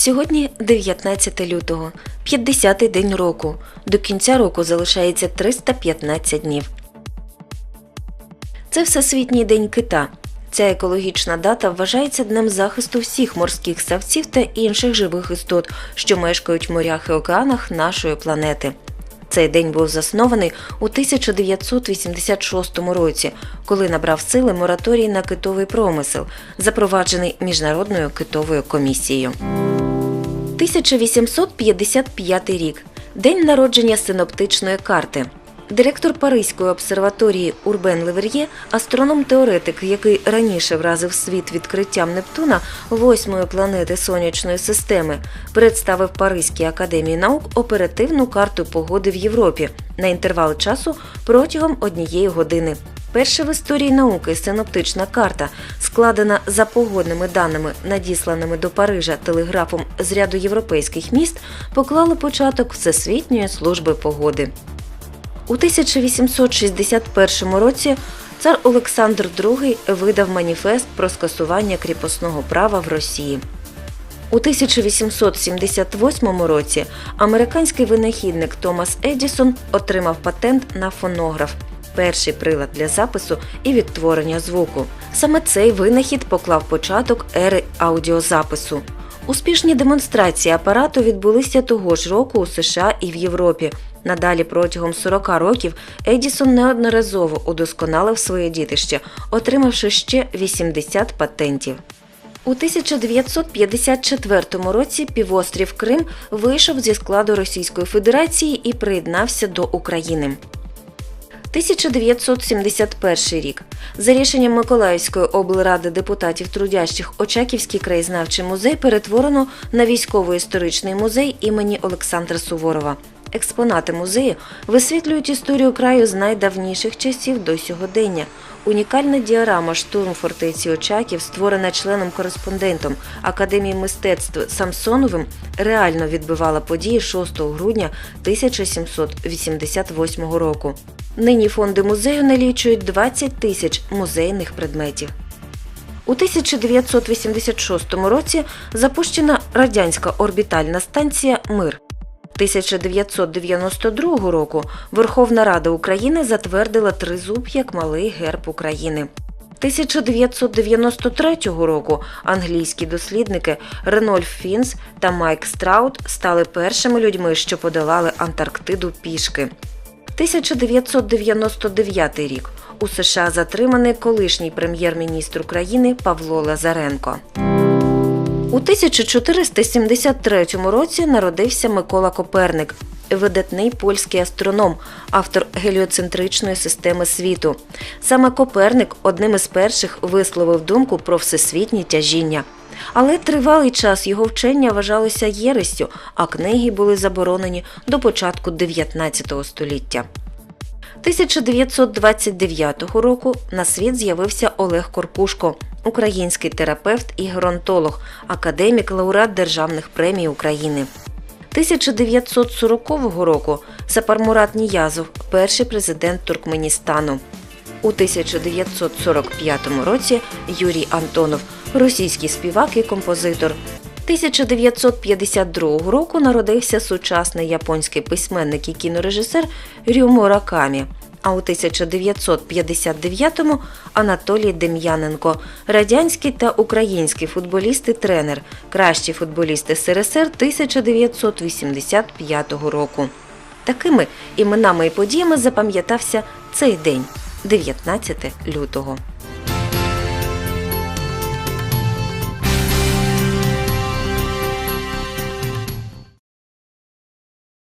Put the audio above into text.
Сьогодні 19 лютого, 50-й день року. До кінця року залишається 315 днів. Це Всесвітній день кита. Ця екологічна дата вважається днем захисту всіх морських ставців та інших живих істот, що мешкають в морях і океанах нашої планети. Цей день був заснований у 1986 році, коли набрав сили мораторій на китовий промисел, запроваджений Міжнародною китовою комісією. 1855 рік день народження синоптичної карти. Директор Паризької обсерваторії Урбен Левер'є, астроном-теоретик, який раніше вразив світ відкриттям Нептуна, восьмої планети сонячної системи, представив Паризькій академії наук оперативну карту погоди в Європі на інтервал часу протягом однієї години. Перша в історії науки синоптична карта, складена за погодними даними, надісланими до Парижа телеграфом з ряду європейських міст, поклали початок Всесвітньої служби погоди. У 1861 році цар Олександр II видав маніфест про скасування кріпосного права в Росії. У 1878 році американський винахідник Томас Едісон отримав патент на фонограф перший прилад для запису і відтворення звуку. Саме цей винахід поклав початок ери аудіозапису. Успішні демонстрації апарату відбулися того ж року у США і в Європі. Надалі протягом 40 років Едісон неодноразово удосконалив своє дітище, отримавши ще 80 патентів. У 1954 році півострів Крим вийшов зі складу Російської Федерації і приєднався до України. 1971 рік. За рішенням Миколаївської облради депутатів трудящих Очаківський краєзнавчий музей перетворено на військово-історичний музей імені Олександра Суворова. Експонати музею висвітлюють історію краю з найдавніших часів до сьогодення. Унікальна діарама штурм фортеці Очаків, створена членом-кореспондентом Академії мистецтв Самсоновим, реально відбивала події 6 грудня 1788 року. Нині фонди музею налічують 20 тисяч музейних предметів. У 1986 році запущена радянська орбітальна станція Мир. 1992 року Верховна Рада України затвердила тризуб як малий герб України. 1993 року англійські дослідники Ренольф Фінс та Майк Страут стали першими людьми, що подолали Антарктиду пішки. 1999 рік у США затриманий колишній прем'єр-міністр України Павло Лазаренко. У 1473 році народився Микола Коперник, видатний польський астроном, автор геліоцентричної системи світу. Саме Коперник одним із перших висловив думку про всесвітні тяжіння. Але тривалий час його вчення вважалося єрестю, а книги були заборонені до початку 19 століття. 1929 року на світ з'явився Олег Корпушко, український терапевт і геронтолог, академік, лауреат державних премій України. 1940 року Сапармурат Ніязов, перший президент Туркменістану. У 1945 році Юрій Антонов, російський співак і композитор. 1952 року народився сучасний японський письменник і кінорежисер Рю Муракамі. А у 1959-му Анатолій Дем'яненко, радянський та український футболіст і тренер, кращий футболіст СРСР 1985 року. Такими іменами і подіями запам'ятався цей день, 19 лютого.